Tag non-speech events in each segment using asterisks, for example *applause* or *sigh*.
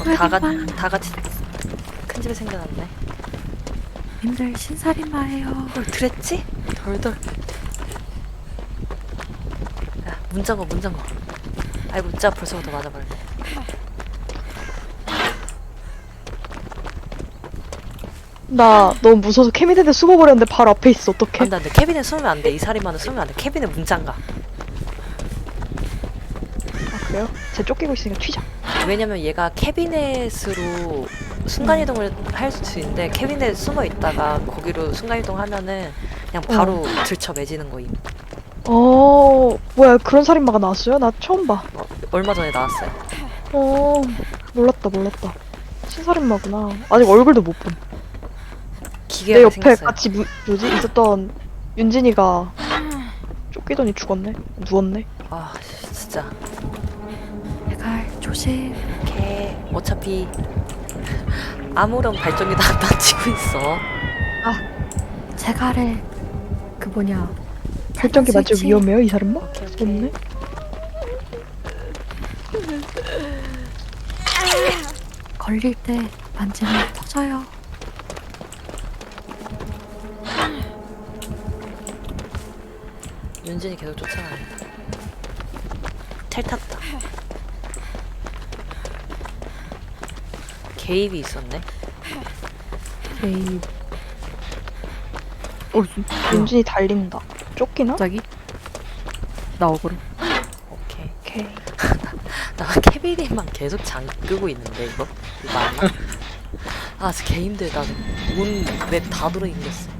어, 다, 가, 다 같이 큰 집에 생겨났네. 님들 신살인마예요. 어, 그랬지? 덜덜. 야, 문 잠궈, 문 잠궈. 아이, 문자 벌써부터 맞아버렸네. 나 너무 무서워서 캐비넷에 숨어버렸는데 바로 앞에 있어. 어떡해? 안 돼, 안 돼. 캐빈에 숨으면 안 돼. 이 살인마는 숨으면 안 돼. 캐빈에 문 잠가. 아, 그래요? 쟤 쫓기고 있으니까 튀자. 왜냐면 얘가 캐비넷으로 순간이동을 할 수 있는데 캐비넷 숨어 있다가 거기로 순간이동 하면은 그냥 바로 들쳐 매지는 거임. 어, 뭐야, 그런 살인마가 나왔어요? 나 처음 봐. 어, 얼마 전에 나왔어요. 어, 몰랐다, 몰랐다. 신살인마구나. 아직 얼굴도 못 본. 기계가 내 옆에 생겼어요. 같이 무, 뭐지? 있었던 윤진이가 쫓기더니 죽었네. 누웠네. 아 진짜 내가 조심. 걔 어차피 아무런 발전기도 안 다치고 있어. 제가래 그 뭐냐 발전기 스위치. 위험해요, 이? 오케이, 오케이. 없네. 걸릴 때 만지면 터져요. 윤진이 계속 쫓아가네. 텔 탔다. 개입이 있었네. 에이. 어, 윤진이 달린다. 쫓기나? 갑자기 나 억울해. 오케이. 오케이. *laughs* 나 캐비닛만 계속 장 끄고 있는데 이거 이거 맞나? 아 진짜 개 힘들다. 문웹다 들어있겠어.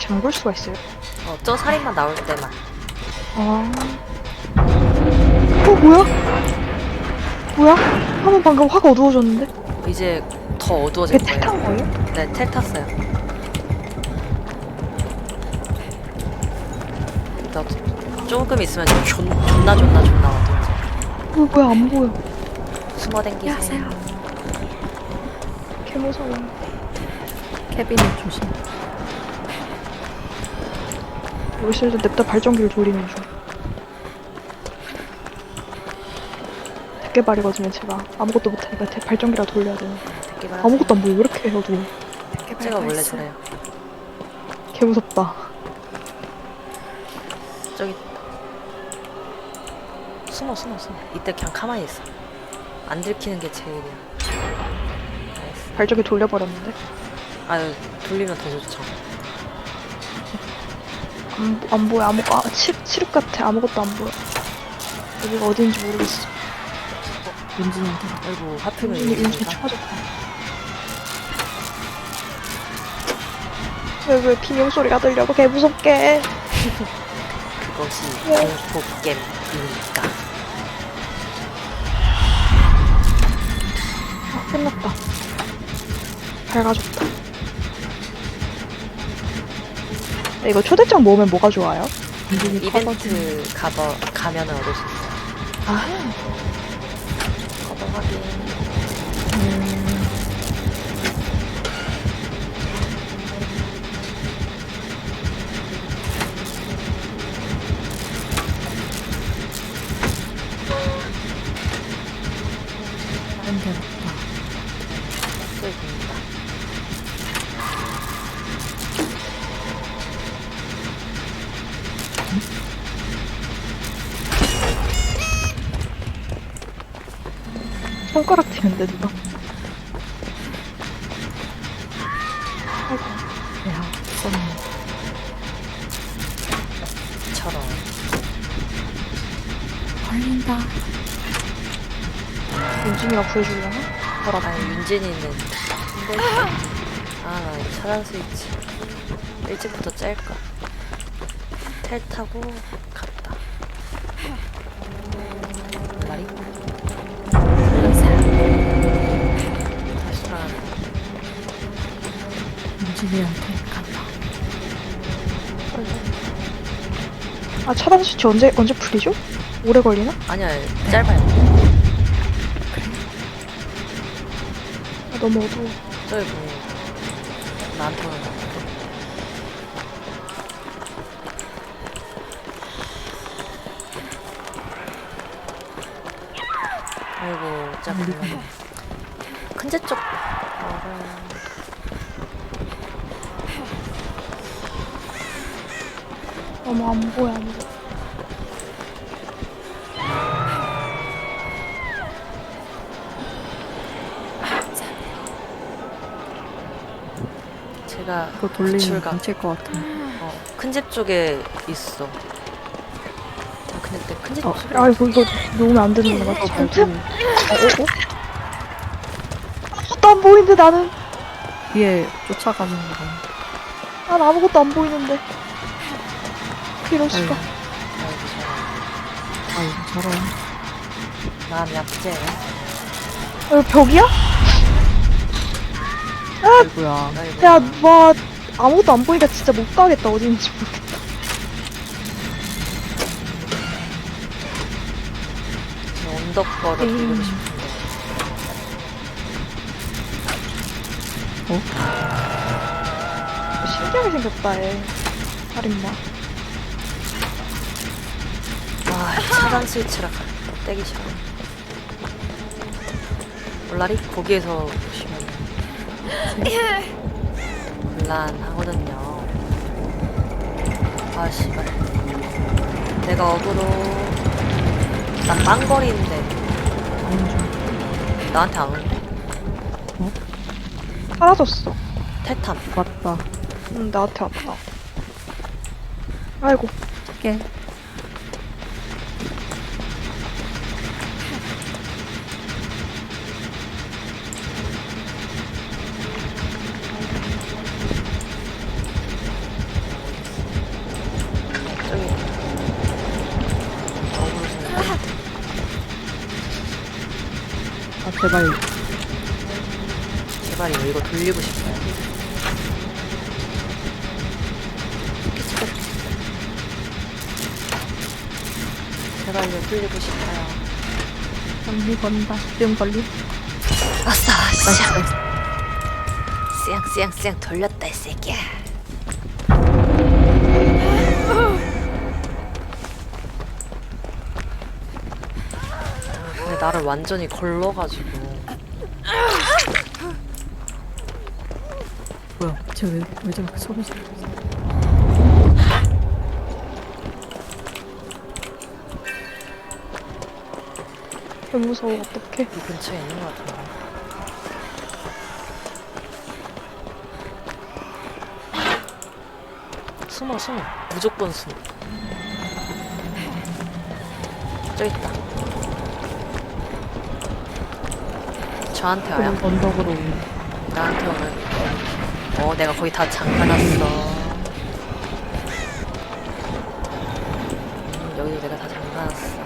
잠글 수가 있어요. 어 저 살인만 나올 때만. 아. 어, 뭐야? 뭐야? 화면 방금 확 어두워졌는데? 이제 더걔 어두워질 텔 거예요. 탄 거예요? 네, 텔 탔어요. 나 조금 있으면 존, 존나 존나 존나 어두워져. 어, 뭐야, 안 보여. 숨어 댕기세요. 안녕하세요. 개 무서워. 케빈은 조심. 열심히 냅다 발전기를 돌리는 중. 대게발이거든요, 제가. 아무것도 못하니까 대- 발전기라 돌려야 돼요. 듣기만 아무것도 안 보여. 왜 이렇게 어두워. 제가 원래 저래요. 개 무섭다. 저기 숨어 숨어 숨어. 이때 그냥 가만히 있어. 안 들키는 게 제일이야. 나이스. 발전기 돌려버렸는데. 아유 돌리면 더 좋죠. 안, 안 보여. 아무, 아, 칠, 칠흑 같아. 아무것도 안 보여. 여기가 어딘지 모르겠어. 윤진이한테 아이고 하필이면 윤진이, 윤진이? 쳐졌다. 왜, 왜 비명 소리가 들려고 개 무섭게. 그것이 네. 공포 게임이니까. 아, 끝났다. 밝아졌다. 네, 이거 초대장 모으면 뭐가 좋아요? 이벤트 가버 가면은 얻을 수 있어요. 아, 커버 확인. 손가락 튀는데 누가? 걸린다. 윤진이가 구해주려나? 아니 윤진이는 아나 이거 차단 스위치 일찍부터 짤까 텔 타고 갔 간다. 아 차단 수치 언제 언제 풀리죠? 오래 걸리나? 아니야 짧아요 아, 너무 어두워. 저기 보면 나한테 오는 거. 아이고, 짜증나. 큰제 쪽. 어, 너무 안 보여 안 보여. 제가 그거 돌리면 출각. 뭉칠 것 같아. 어, 큰집 쪽에 있어. 아, 어. 아이고 이거 놓으면 안 되는 거 같지? 어, 어, 어? 아무것도 안 보이는데 나는 뒤에 쫓아가는 거. 난 아무것도 안 보이는데 이럴 수가 아이고, 저런. 마음 약재. 어, 이거 벽이야? 아이고야. 아이고. 야, 와 아무것도 안 보이니까 진짜 못 가겠다 어딘지 모르겠다 덕 거를 에이. 돌리고 싶은데. 신기하게 생겼다 얘 살인마 아, 차단 스위치라 가- 떼기 싫어. 올라리 거기에서 보시면 곤란하거든요. 아 씨발. 내가 어그로 나 빵거리인데 줄. 나한테 안 오는데 사라졌어 탈탄. 맞다. 응 나한테 왔다 아이고 깨. 저기 제발. 제발이요 이거 돌리고 싶어요. 제발요 돌리고 싶어요. 언니 건다. 뿅 걸리. 아싸, 나이스, 씨. 나이스. 쌩쌩쌩 돌렸다 이 새끼야. 나를 완전히 걸러가지고 뭐야, 쟤 왜, 왜 저렇게 소리 지르어 너무 무서워 어떡해 이 근처에 있는 것 같은데. 숨어 숨어 무조건 숨어. 저기 있다. 저한테 와요. 그럼 언덕으로 오네. 나한테 오면 어 내가 거의 다 잠가놨어 음, 여기도 내가 다 잠가놨어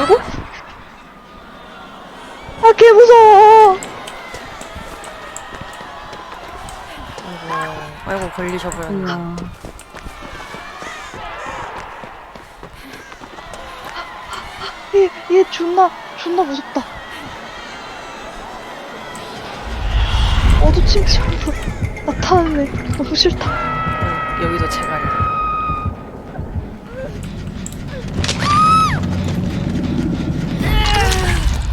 으고? 아 개 무서워 아이고 아이고 걸리셔버렸네 우와. 얘, 얘 존나 존나 무섭다. 어두침침으로 나타나네. 너무 싫다. 응, 여기도 제가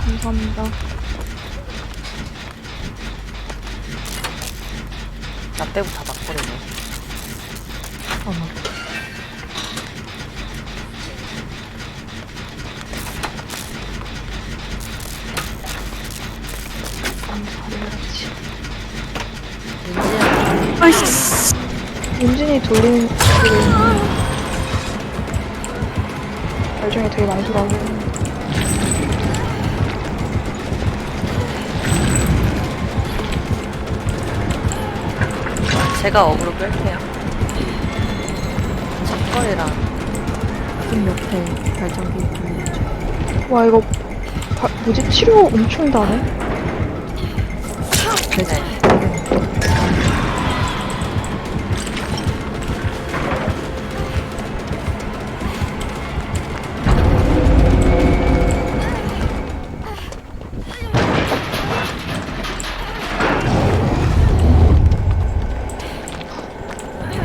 감사합니다. 나다 막버리네. 어머. 아이씨. 윤진이 소리 발정이 되게 많이 돌아오고 제가 어그로 끌게요. 첫거리랑. 좀 옆에 발전기 돌려줘. 와 이거 바, 뭐지? 치료 엄청 다네 되지.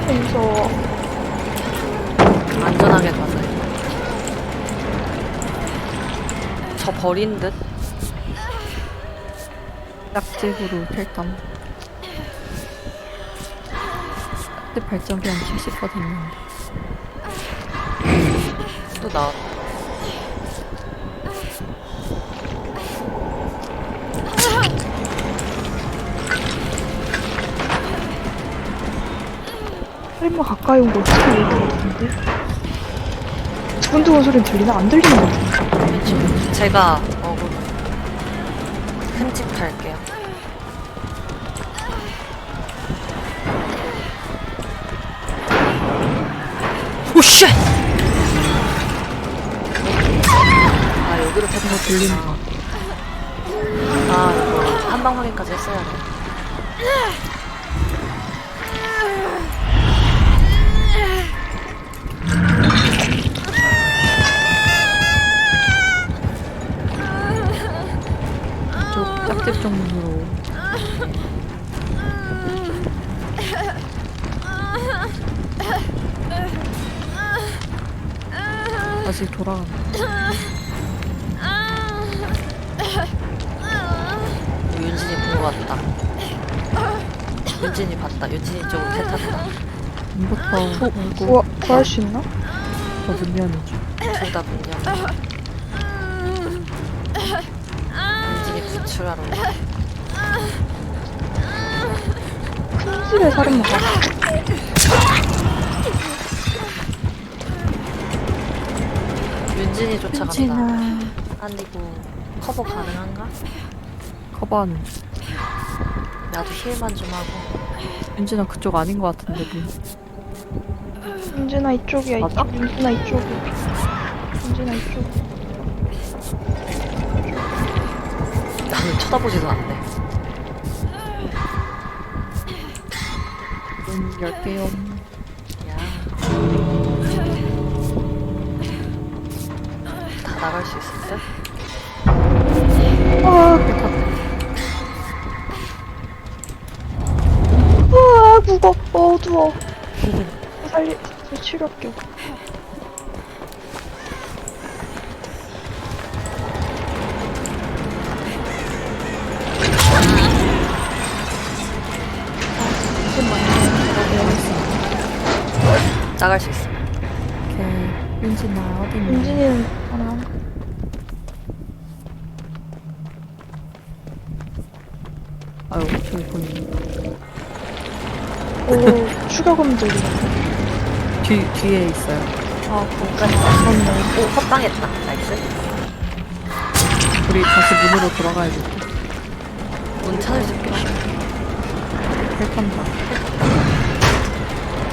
무서워. 안전하게 가세요. 저 버린 듯? 짝집으로 탈담. 짝집 발전기 한 70% 됐는데. 또 나왔다. 살인마 가까이 온 거 어떻게 알것 같은데? 두근두근 소리 들리나? 안 들리는 것 같은데. 제가 어 그 흠집할게요. 오쉣! 아 여기로 태풍 들리는 거. 아 이거 한방 확인까지 했어야 돼. 쪽 짝집 정문으로. 다시 돌아간다. 윤진이 본것 같다. 윤진이 봤다. 윤진이 쪽으로 태 탔다. 문부터 열고 구하, 구할 수 있나? 더 문연이죠. 둘다 분명. 구출하러 온다. 큰 집에 살인마 가. 윤진이 쫓아간다. 진아. 아니고 커버 가능한가? 커버하는. 나도 힐만 좀 하고. 윤진아 그쪽 아닌 것 같은데. 뭐. 윤진아 이쪽이야 맞아? 이쪽. 윤진아 이쪽이야. 윤진아 이쪽. 나는 쳐다보지도 않네. 문 열게요. 야. 다 나갈 수 있을 듯? 아, 아 무거. 어두워. 살리 치료 할게. 나갈 수 있어. 오케이. 윤진아 어디 있니? 윤진이는 가능한가? 아유 저기 보이네. 오 추가금들이. 뒤 뒤에 있어요. 아 그러니까 그렇네. 오, 헛방했다. 나이스. 우리 다시 문으로 돌아가야 돼. 문 찾을 수 있게. 헬판다.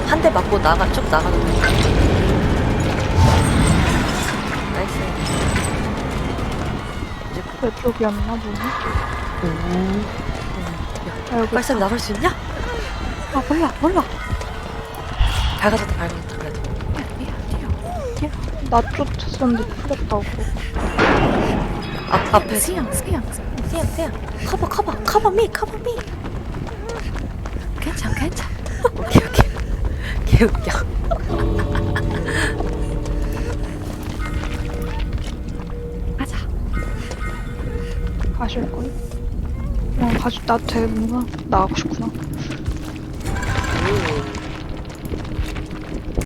한 대 맞고 나가, 쭉 나가도 돼. 나이스. 이제 그- 그쪽이었나 보네. 오. 아 여기 빨리 나갈 수 있냐? 아 몰라 몰라. 밝아졌다, 밝아졌다, 그래도. 나 쫓았었는데 풀렸다고. 앞, 앞에. 스양 스양. 세야, 세야. 커버, 커버, 커버 미, 커버 미. 괜찮 괜찮 오케이 오케이 개웃겨 가자 가실 거예요? 어, 가실 나한테 뭔가 나가고 싶구나. 오.